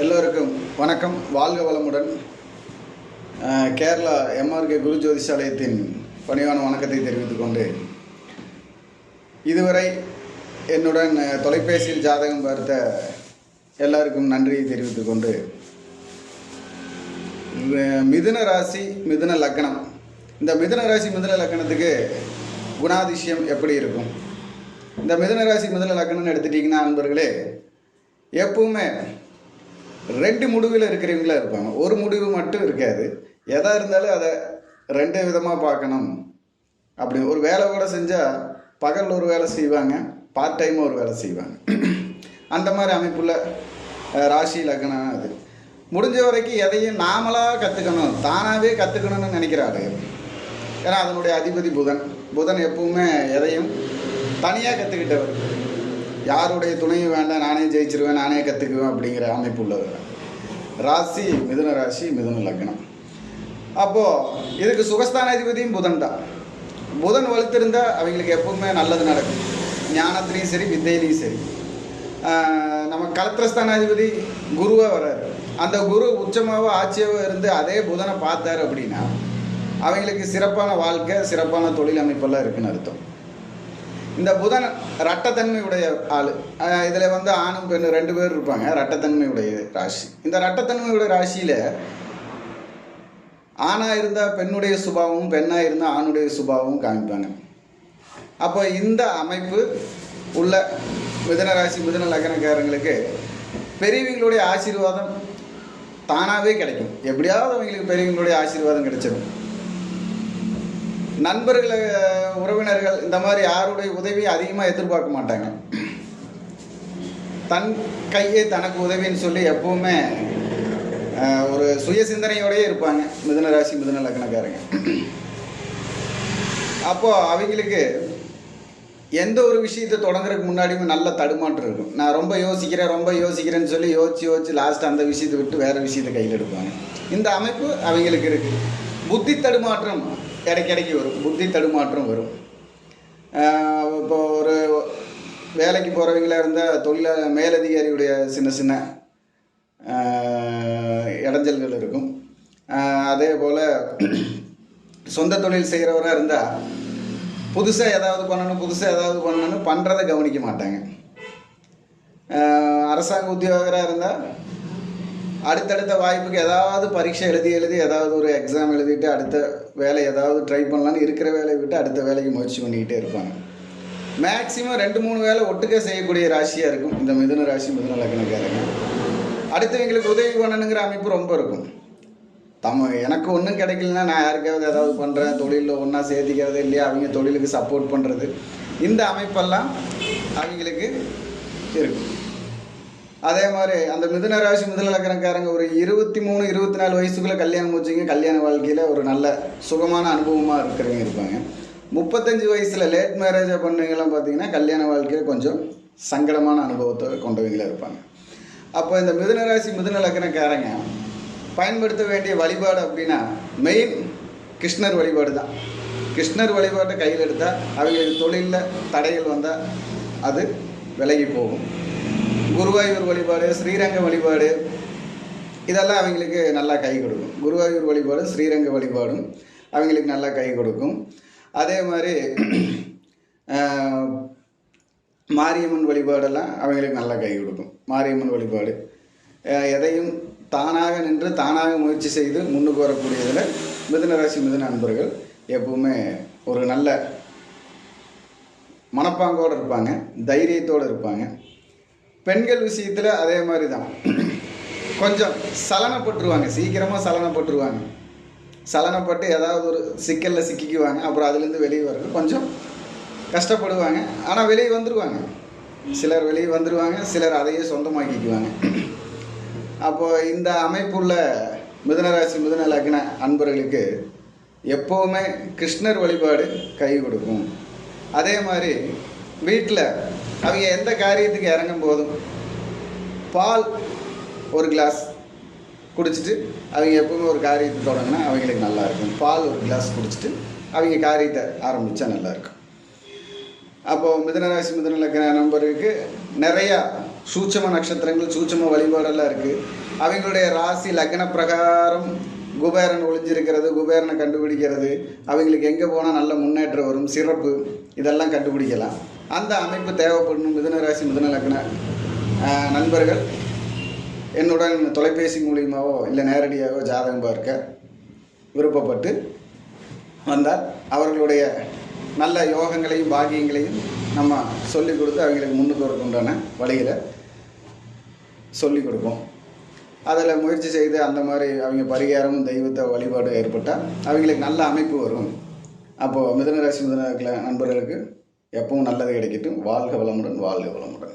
எல்லோருக்கும் வணக்கம். வாழ்க வளமுடன். கேரளா எம்ஆர்கே குரு ஜோதிஷாலயத்தின் பணிவான வணக்கத்தை தெரிவித்துக் கொண்டு இதுவரை என்னுடன் தொலைபேசியில் ஜாதகம் பார்த்த எல்லாருக்கும் நன்றியை தெரிவித்துக் கொண்டு மிதுன ராசி மிதுன லக்னம். இந்த மிதுன ராசி மிதுன லக்னத்துக்கு குணாதிசயம் எப்படி இருக்கும்? இந்த மிதுன ராசி மிதுன லக்னம்னு எடுத்துட்டிங்கன்னா நண்பர்களே எப்பவுமே ரெண்டு முடிவில் இருக்கிறவங்களா இருப்பாங்க. ஒரு முடிவு மட்டும் இருக்காது. எதா இருந்தாலும் அதை ரெண்டு விதமாக பார்க்கணும். அப்படி ஒரு வேலை கூட செஞ்சால் பகலில் ஒரு வேலை செய்வாங்க பார்ட் டைம் ஒரு வேலை செய்வாங்க. அந்த மாதிரி அமைப்புள்ள ராசி லக்னம் அது. முடிஞ்ச வரைக்கும் எதையும் நாமளாக கற்றுக்கணும் தானாகவே கற்றுக்கணும்னு நினைக்கிறாரு ஏன்னா அதனுடைய அதிபதி புதன். புதன் எப்பவுமே எதையும் தனியாக கற்றுக்கிட்டவர் யாருடைய துணையும் வேண்டாம் நானே ஜெயிச்சிருவேன் நானே கற்றுக்குவேன் அப்படிங்கிற அமைப்பு உள்ளவர். ராசி மிதுன ராசி மிதுன லக்னம். அப்போது இதுக்கு சுகஸ்தானாதிபதியும் புதன் தான். புதன் வலுத்திருந்தால் அவங்களுக்கு எப்பவுமே நல்லது நடக்கும். ஞானத்துலேயும் சரி வித்தையிலையும் சரி. நம்ம கலத்திரஸ்தானாதிபதி குருவாக வர்றாரு. அந்த குரு உச்சமாகவோ ஆட்சியாகவோ இருந்து அதே புதனை பார்த்தாரு அப்படின்னா அவங்களுக்கு சிறப்பான வாழ்க்கை சிறப்பான தொழில் அமைப்பெல்லாம் இருக்குன்னு அர்த்தம். இந்த புதன் ரட்டத்தன்மையுடைய ஆள். இதில் வந்து ஆணும் பெண்ணு ரெண்டு பேர் இருப்பாங்க. ரட்டத்தன்மையுடைய ராசி. இந்த ரட்டத்தன்மையுடைய ராசியில் ஆணாக இருந்தால் பெண்ணுடைய சுபாவமும் பெண்ணாக இருந்தால் ஆணுடைய சுபாவமும் காமிப்பாங்க. அப்போ இந்த அமைப்பு உள்ள மிதன ராசி மிதன லக்னக்காரங்களுக்கு பெரியவங்களுடைய ஆசீர்வாதம் தானாகவே கிடைக்கும். எப்படியாவது அவங்களுக்கு பெரியவங்களுடைய ஆசீர்வாதம் கிடைச்சிடும் நண்பர்கள் உறவினர்கள் இந்த மாதிரி யாருடைய உதவியை அதிகமாக எதிர்பார்க்க மாட்டாங்க. தன் கையே தனக்கு உதவின்னு சொல்லி எப்பவுமே ஒரு சுய சிந்தனையோடயே இருப்பாங்க. மிதுன ராசி மிதுன லக்னக்காரங்க. அப்போது அவங்களுக்கு எந்த ஒரு விஷயத்தை தொடங்குறதுக்கு முன்னாடியுமே நல்ல தடுமாற்றம் இருக்கும். நான் ரொம்ப யோசிக்கிறேன் ரொம்ப யோசிக்கிறேன்னு சொல்லி யோசிச்சு யோசிச்சு லாஸ்ட் அந்த விஷயத்தை விட்டு வேறு விஷயத்தை கையில் எடுப்பாங்க. இந்த அமைப்பு அவங்களுக்கு இருக்குது புத்தி தடுமாற்றம் இடைக்கிடைக்கு வரும். புத்தி தடுமாற்றம் வரும். இப்போ ஒரு வேலைக்கு போகிறவங்களா இருந்தால் தொழில மேலதிகாரியுடைய சின்ன சின்ன இடைஞ்சல்கள் இருக்கும். அதே போல் சொந்த தொழில் செய்கிறவராக இருந்தால் புதுசாக ஏதாவது பண்ணணும் புதுசாக ஏதாவது பண்ணணும் பண்ணுறதை கவனிக்க மாட்டாங்க. அரசாங்க உத்தியோகராக இருந்தால் அடுத்தடுத்த வாய்ப்புக்கு ஏதாவது பரீட்சை எழுதி எழுதி ஏதாவது ஒரு எக்ஸாம் எழுதிட்டு அடுத்த வேலை ஏதாவது ட்ரை பண்ணலான்னு இருக்கிற வேலையை விட்டு அடுத்த வேலைக்கு முயற்சி பண்ணிக்கிட்டே இருப்பாங்க. மேக்ஸிமம் ரெண்டு மூணு வேலை ஒட்டுக்கே செய்யக்கூடிய ராசியாக இருக்கும். இந்த மிதுன ராசி மிதுன லக்னக்காரங்க. அடுத்தவங்களுக்கு உதவி பண்ணணுங்கிற அமைப்பு ரொம்ப இருக்கும். தம்ம எனக்கு ஒன்றும் கிடைக்கலனா நான் யாருக்காவது ஏதாவது பண்ணுறேன் தொழிலில் ஒன்றா சேர்த்திக்கிறது இல்லையா? அவங்க தொழிலுக்கு சப்போர்ட் பண்ணுறது இந்த அமைப்பெல்லாம் அவங்களுக்கு இருக்கும். அதே மாதிரி அந்த மிதுன ராசி மிதுன லக்கணக்காரங்க ஒரு இருபத்தி மூணு இருபத்தி நாலு வயசுக்குள்ளே கல்யாணம் முடிச்சிங்க கல்யாண வாழ்க்கையில் ஒரு நல்ல சுகமான அனுபவமாக இருக்கிறவங்க இருப்பாங்க. முப்பத்தஞ்சு வயசில் லேட் மேரேஜாக பண்ணவங்கலாம் பார்த்தீங்கன்னா கல்யாண வாழ்க்கையில் கொஞ்சம் சங்கடமான அனுபவத்தை கொண்டவங்களாக இருப்பாங்க. அப்போ இந்த மிதுன ராசி மிதுன லக்கணக்காரங்க பயன்படுத்த வேண்டிய வழிபாடு அப்படின்னா மெயின் கிருஷ்ணர் வழிபாடு தான். கிருஷ்ணர் வழிபாட்டை கையில் எடுத்தால் அவங்களுக்கு தொழிலில் தடைகள் வந்தால் அது விலகி போகும். குருவாயூர் வழிபாடு ஸ்ரீரங்க வழிபாடு இதெல்லாம் அவங்களுக்கு நல்லா கை கொடுக்கும். குருவாயூர் வழிபாடு ஸ்ரீரங்க வழிபாடும் அவங்களுக்கு நல்லா கை கொடுக்கும். அதே மாதிரி மாரியம்மன் வழிபாடெல்லாம் அவங்களுக்கு நல்லா கை கொடுக்கும். மாரியம்மன் வழிபாடு. எதையும் தானாக நின்று தானாக முயற்சி செய்து முன்னுக்கு வரக்கூடியதில் மிதுன ராசி மிதுன நண்பர்கள் எப்பவுமே ஒரு நல்ல மனப்பாங்கோடு இருப்பாங்க தைரியத்தோடு இருப்பாங்க. பெண்கள் விஷயத்தில் அதே மாதிரி தான் கொஞ்சம் சலனப்பட்டுருவாங்க சீக்கிரமாக சலனப்பட்டுருவாங்க. சலனப்பட்டு ஏதாவது ஒரு சிக்கலில் சிக்கிக்குவாங்க அப்புறம் அதுலேருந்து வெளியே வர்றது கொஞ்சம் கஷ்டப்படுவாங்க. ஆனால் வெளியே வந்துடுவாங்க சிலர் வெளியே வந்துடுவாங்க சிலர் அதையே சொந்தமாக்கிக்குவாங்க. அப்போது இந்த அமைப்புள்ள மிதனராசி மிதுன லக்ன அன்பர்களுக்கு எப்போவுமே கிருஷ்ணர் வழிபாடு கை கொடுக்கும். அதே மாதிரி வீட்டில் அவங்க எந்த காரியத்துக்கு இறங்கும் போதும் பால் ஒரு கிளாஸ் குடிச்சிட்டு அவங்க எப்பவுமே ஒரு காரியத்தை தொடங்கினா அவங்களுக்கு நல்லா இருக்கும். பால் ஒரு கிளாஸ் குடிச்சிட்டு அவங்க காரியத்தை ஆரம்பித்தா நல்லாயிருக்கும் அப்போது மிதனராசி மிதன லக்ன நம்பருக்கு நிறையா சூட்சம நட்சத்திரங்கள் சூட்சம வழிபாடெல்லாம் இருக்குது அவங்களுடைய ராசி லக்ன பிரகாரம் குபேரன் ஒளிஞ்சிருக்கிறது குபேரனை கண்டுபிடிக்கிறது. அவங்களுக்கு எங்கே போனால் நல்ல முன்னேற்றம் வரும் சிறப்பு இதெல்லாம் கண்டுபிடிக்கலாம். அந்த அமைப்பு தேவைப்படணும் மிதனராசி மிதன லக்ன நண்பர்கள். என்னுடன் தொலைபேசி மூலியமாவோ இல்லை நேரடியாகவோ ஜாதகம் பார்க்க விருப்பப்பட்டு வந்தால் அவர்களுடைய நல்ல யோகங்களையும் பாக்கியங்களையும் நம்ம சொல்லிக் கொடுத்து அவங்களுக்கு முன்னுக்கு உண்டான வழிகளை சொல்லிக் கொடுப்போம். அதில் முயற்சி செய்து அந்த மாதிரி அவங்க பரிகாரமும் தெய்வத்தை வழிபாடு ஏற்பட்டால் அவங்களுக்கு நல்ல அமைப்பு வரும். அப்போது மிதனராசி மிதனக்கில் நண்பர்களுக்கு எப்பவும் நல்லது கிடைக்கட்டும். வாழ்க வளமுடன் வாழ்க வளமுடன்.